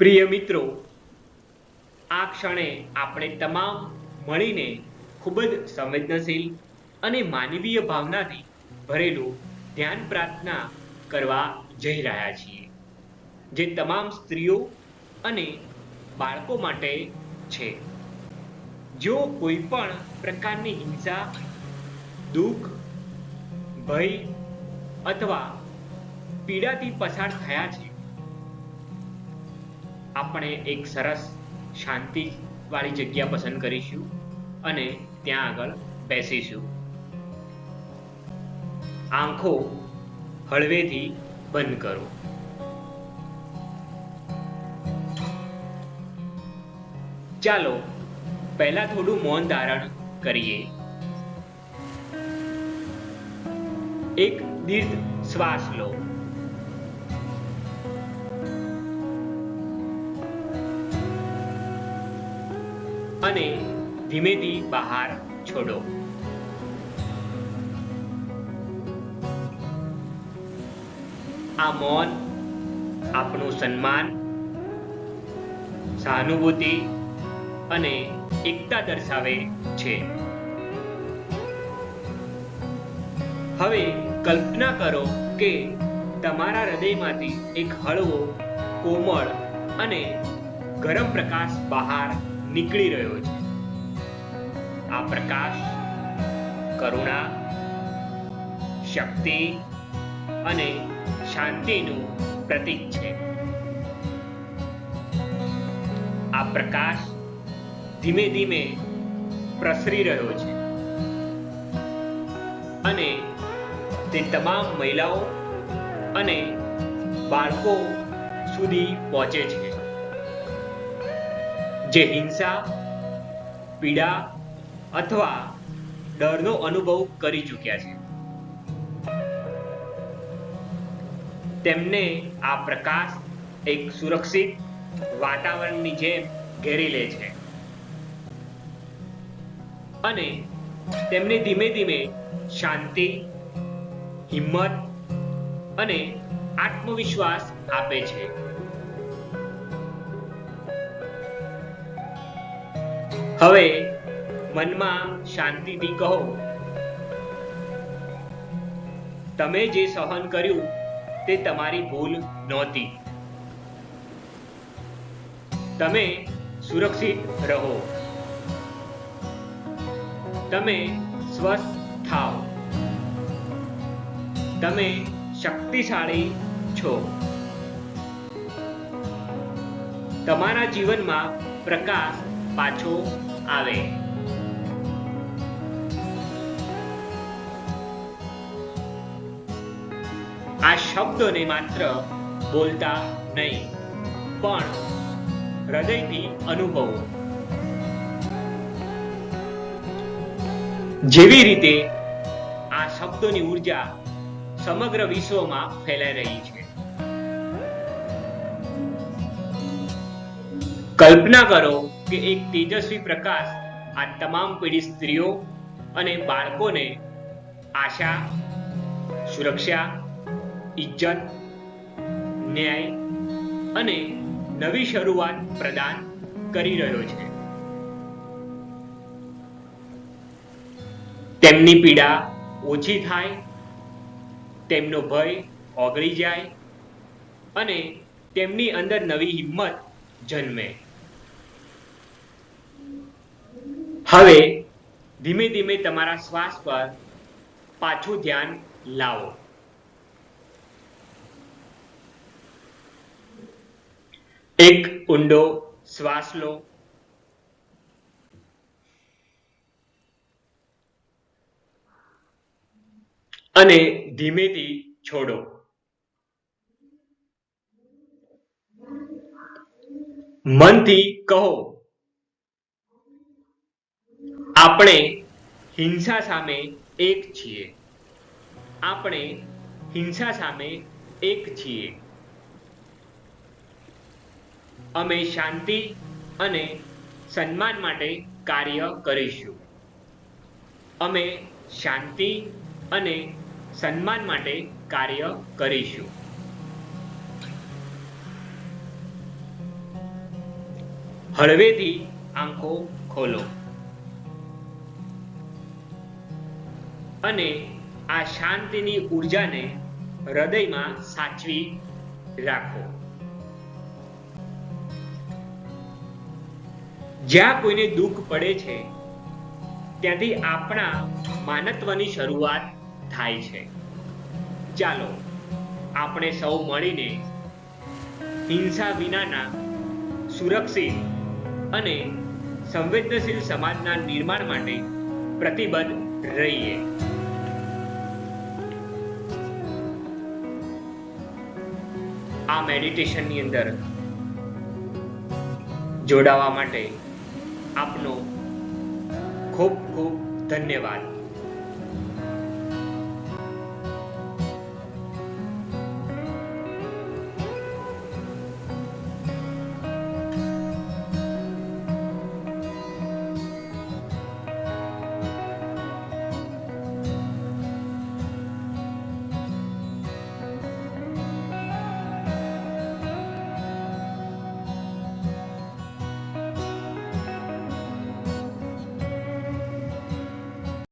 પ્રિય મિત્રો, આ ક્ષણે આપણે તમામ મળીને ખૂબ જ સંવેદનશીલ અને માનવીય ભાવનાથી ભરેલું ધ્યાન પ્રાર્થના કરવા જઈ રહ્યા છીએ, જે તમામ સ્ત્રીઓ અને બાળકો માટે છે. જો કોઈ પણ પ્રકારની હિંસા, દુઃખ, ભય અથવા પીડાથી પસાર થયા છે આપણે એક સરસ શાંતિ વાળી જગ્યા પસંદ કરીશું અને ત્યાં આગળ બેસીશું. આંખો હળવેથી બંધ કરો. ચાલો, પહેલા થોડું મૌન ધારણ કરીએ. એક દીર્ઘ શ્વાસ લો. અને ધીમેથી બહાર છોડો. આ મૌન, આપણું સન્માન, સહાનુભૂતિ અને એકતા દર્શાવે છે. હવે કલ્પના કરો કે તમારા હૃદયમાંથી એક હળવો, કોમળ અને ગરમ પ્રકાશ બહાર નીકળી રહ્યો છે. આ પ્રકાશ, કરુણા, શક્તિ અને શાંતિનું પ્રતીક છે. આ પ્રકાશ ધીમે ધીમે પ્રસરી રહ્યો છે. અને તે તમામ મહિલાઓ અને બાળકો સુધી પહોંચે છે. જે હિંસા, પીડા અથવા ડરનો અનુભવ કરી ચૂક્યા છે. તેમને આ પ્રકાશ એક સુરક્ષિત વાતાવરણની જેમ ઘેરી લે છે. અને તેમને ધીમે ધીમે શાંતિ, હિંમત અને આત્મવિશ્વાસ આપે છે. હવે મનમાં શાંતિથી કહો. તમે જે સહન કર્યું તે તમારી ભૂલ નહોતી. તમે સુરક્ષિત રહો. તમે સ્વસ્થ થાઓ. તમે શક્તિશાળી છો. તમારા જીવનમાં પ્રકાશ પાછો આવે આ શબ્દોને માત્ર બોલતા નહીં, પણ હૃદયથી અનુભવો. જેવી રીતે આ શબ્દોની ઊર્જા સમગ્ર વિશ્વમાં ફેલાઈ રહી છે. કલ્પના કરો કે એક તેજસ્વી પ્રકાશ આ તમામ પીડિત સ્ત્રીઓ અને બાળકોને આશા, સુરક્ષા ઇજ્જત ન્યાય અને નવી શરૂઆત પ્રદાન કરી રહ્યો છે. તેમની પીડા ઓછી થાય, તેમનો ભય ઓગળી જાય અને તેમની અંદર નવી હિંમત જન્મે. હવે ધીમે ધીમે તમારા શ્વાસ પર પાછું ધ્યાન લાવો. એક ઊંડો શ્વાસ લો. અને ધીમેથી છોડો. મનથી કહો. આપણે હિંસા સામે એક છીએ. આપણે હિંસા સામે એક છીએ. અમે શાંતિ અને સન્માન માટે કાર્ય કરીશું. અમે શાંતિ અને સન્માન માટે કાર્ય કરીશું. હળવેથી આંખો ખોલો. અને આ શાંતિની ઉર્જાને હૃદયમાં સાચવી રાખો. જ્યાં કોઈને દુઃખ પડે છે, ત્યાંથી આપણા માનત્વની શરૂઆત થાય છે. ચાલો, આપણે સૌ મળીને હિંસા વિનાના સુરક્ષિત અને સંવેદનશીલ સમાજના નિર્માણ માટે પ્રતિબદ્ધ રહીએ. આ મેડિટેશનની અંદર જોડાવા માટે આપનો ખૂબ ખૂબ ધન્યવાદ.